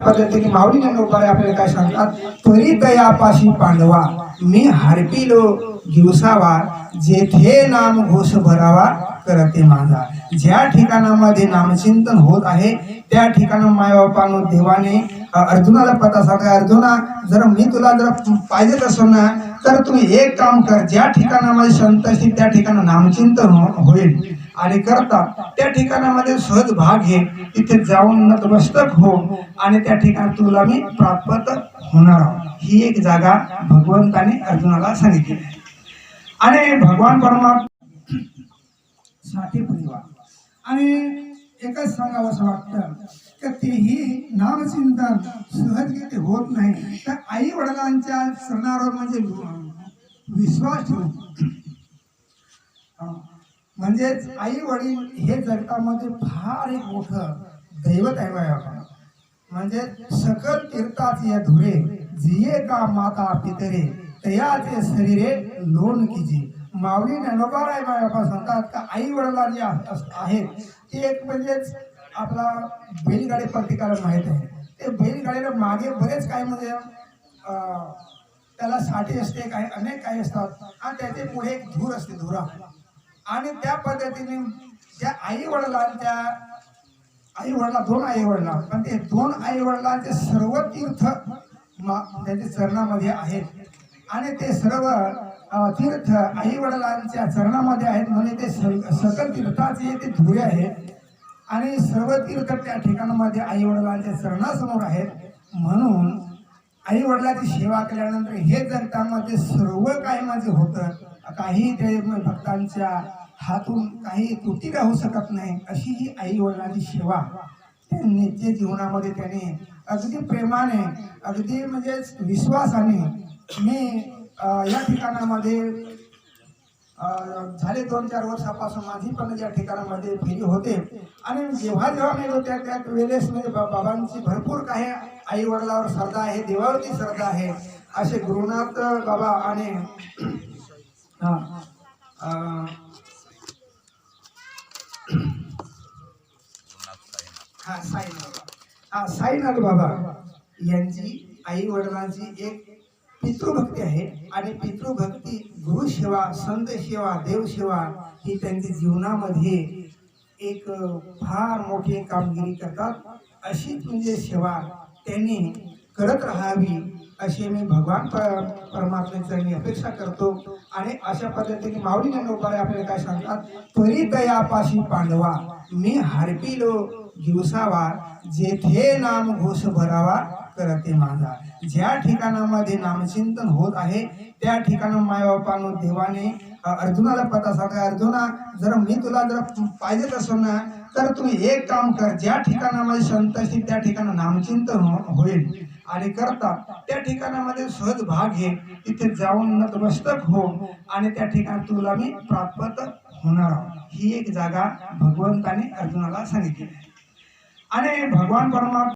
पद्धतीने माऊली ज्ञानोबारे आपल्याला काय सांगतात तरी दयापाशी पांडवा मी हरपिलो दिवसावा जेथे नाम घोष भरावा करते माझा. ज्या ठिकाणामध्ये नामचिंतन होत आहे त्या ठिकाणा मायबापानो देवाने अर्जुनाला पता सांगा अर्जुना जर मी तुला जर पाहिजेच असं ना तर तुम्ही एक काम कर ज्या ठिकाणामध्ये संत असतील त्या ठिकाणी नामचिंतन हो- होईल. आणि करतात त्या ठिकाणामध्ये सहज भाग घे. तिथे जाऊन नतमस्तक हो आणि त्या ठिकाणी तुला मी प्राप्त होणार आहोत ही एक जागा भगवंताने अर्जुनाला सांगितली आहे. आणि भगवान परमात्मा साठी परिवार. आणि एकच सांगावं असं वाटतं की तेही नामचिंतन सहजगती होत नाही. तर आई वडिलांच्या चरणावर म्हणजे विश्वास ठेवून. म्हणजेच आई वडील हे जगतामध्ये फार एक मोठं दैवत आहे बाय म्हणजे सकल तीर्थाचे या धुरे जिये का माता पितरे तयाचे शरीरे लोण किजी. माऊली ज्ञानोबार आहे बाय सांगतात का आई वडिला जे आहेत ते एक म्हणजेच आपला बैलगाडी प्रतिकार माहीत आहे. ते बैलगाडीला मागे बरेच काय म्हणजे त्याला साठी असते काही अनेक काही असतात. आणि त्याचे पुढे एक धूर असते धुरा. आणि त्या पद्धतीने त्या आई वडिलांच्या आई वडिला दोन आई वडिला पण ते दोन आई वडिलांचे सर्व तीर्थ मा- त्यांच्या चरणामध्ये आहेत. आणि ते सर्व तीर्थ आई वडिलांच्या चरणामध्ये आहेत म्हणजे ते सकल तीर्थाचे ते धुरे आहेत आणि सर्व तीर्थ त्या ठिकाणामध्ये आई वडिलांच्या चरणासमोर आहेत. म्हणून आई वडिलाची सेवा केल्यानंतर हे जगतामध्ये सर्व काही माझे होतं काही ते भक्तांच्या हातून काही त्रुटी राहू शकत नाही अशी ही आई वडिलांची सेवा. त्या नित्य जीवनामध्ये त्याने अगदी प्रेमाने अगदी म्हणजे विश्वासाने मी या ठिकाणामध्ये झाले दोन चार वर्षापासून माझी पण या ठिकाणामध्ये फेरी होते. आणि जेव्हा जेव्हा मी होत्या त्या वेळेस म्हणजे बाबांची भरपूर काही आई वडिलावर श्रद्धा आहे देवावरती श्रद्धा आहे असे गुरुनाथ बाबा आणि हा साईनाथ हा साईनाथ बाबा यांची आई वडिलांची एक पितृभक्ती आहे आणि पितृभक्ती गुरुसेवा संत सेवा देवसेवा ही त्यांच्या जीवनामध्ये एक फार मोठी कामगिरी करतात. अशीच म्हणजे सेवा त्यांनी करत राहावी अशी मी भगवान प- मी अपेक्षा करतो. आणि अशा पद्धतीने माऊली ज्ञानोबारे आपल्याला काय सांगतात? परी दयापाशी पांडवा मी हरपिलो दिवसावा जेथे नाम घोष भरावा करते माझा. ज्या ठिकाणामध्ये नामचिंतन होत आहे त्या ठिकाणा मायबापानो देवाने अर्जुनाला पता सांगा अर्जुना जर मी तुला जर पाहिजेच असं ना तर तुम्ही एक काम कर ज्या ठिकाणामध्ये संत असतील त्या ठिकाणी नामचिंतन हो- होईल. आणि करता त्या ठिकाणामध्ये सहज भाग घे तिथे जाऊन नतमस्तक हो आणि त्या ठिकाणी तुला मी प्राप्त होणार आहोत. ही एक जागा भगवंताने अर्जुनाला सांगितली आहे. आणि भगवान परमात्मा